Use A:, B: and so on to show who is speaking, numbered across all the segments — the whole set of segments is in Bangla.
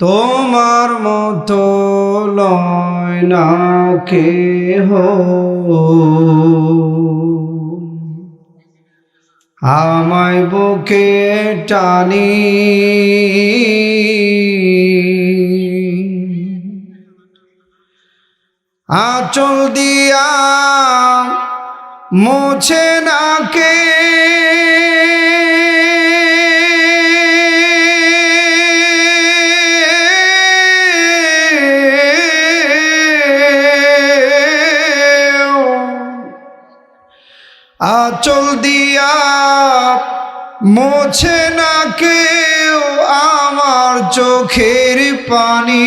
A: তোমার মতো লয় না কেহ। আমায় বুকে টানি। আচল দিয়া মোছে না আচল দিয়া মোছে না কেউ আমার চোখের পানি।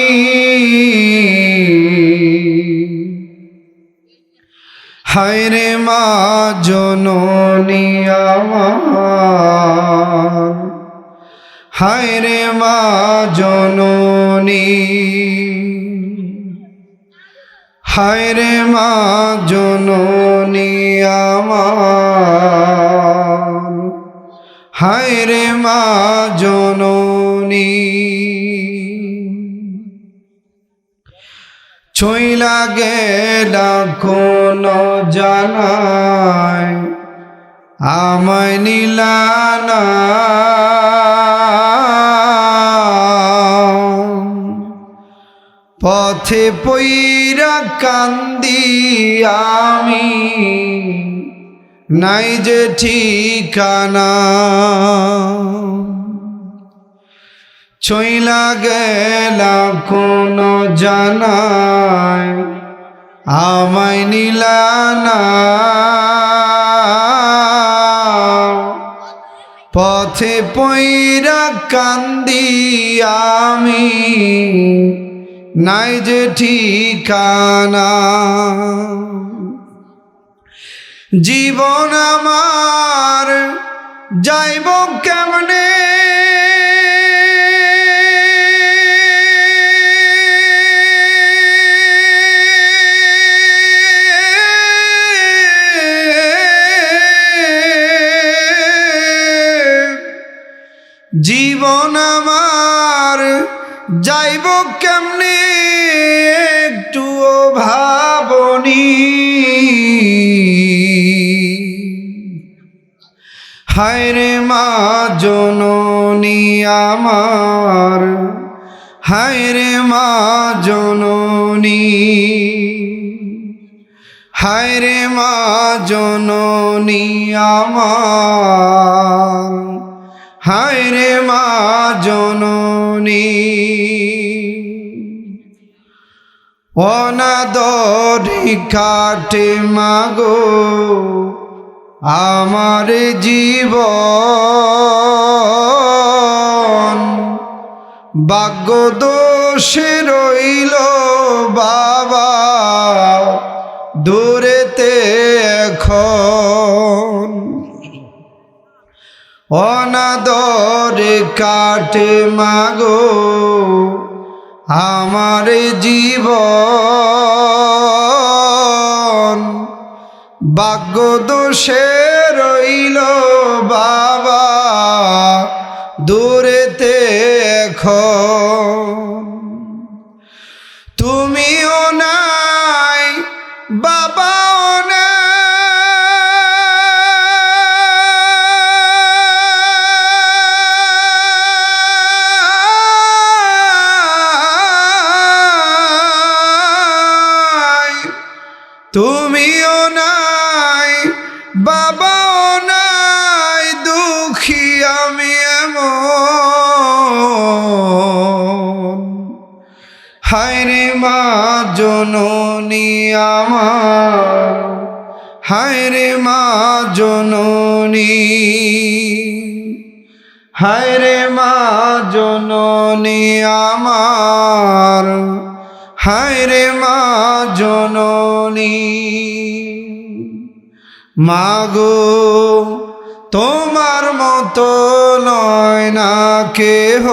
A: হায়রে মা জননী আমার। হায়রে মা জননী হায়রে মা জননী আমার। হায়রে মা জননী। ছইলা গেলা কোন জানায় আমায় নীলানা পথে পইরা কান্দি আমি। নাই যে ঠিকানা। ছইলা গেলা কোন জানায় আমায় নীলানা পথে পইরা কান্দি আমি। নাই যে ঠিকানা। জীবন আমার যাইব কেমনে? জীবন আমার যাইব কেমনে একটুও ভাবনি। হায়রে মা জননী আমার, হায়রে মা জননী। হায়রে মা জননী আমার হায়রে মা জননী। অনাদরি কাটে মাগো আমার জীবন। ভাগ্য দোষে রইল বাবা দূরেতে এখন অনাদরে কাটে মাগো আমার জীবন। বাগ্য দোষে রইল বাবা দূরেতে এখন তুমিও নাই, বাবাও নাই, দুঃখী আমি এমন। হায়রে মা, জননী আমার, হায়রে মা, জননী। হায়রে মা, জননী আমার। হায়রে মা জননী মাগো তোমার মতো নয় না কেহ।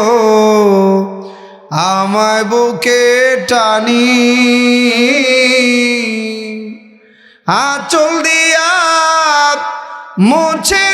A: আমায় বুকে টানি, আচল দিয়া মোছে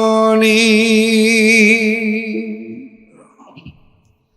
A: জননী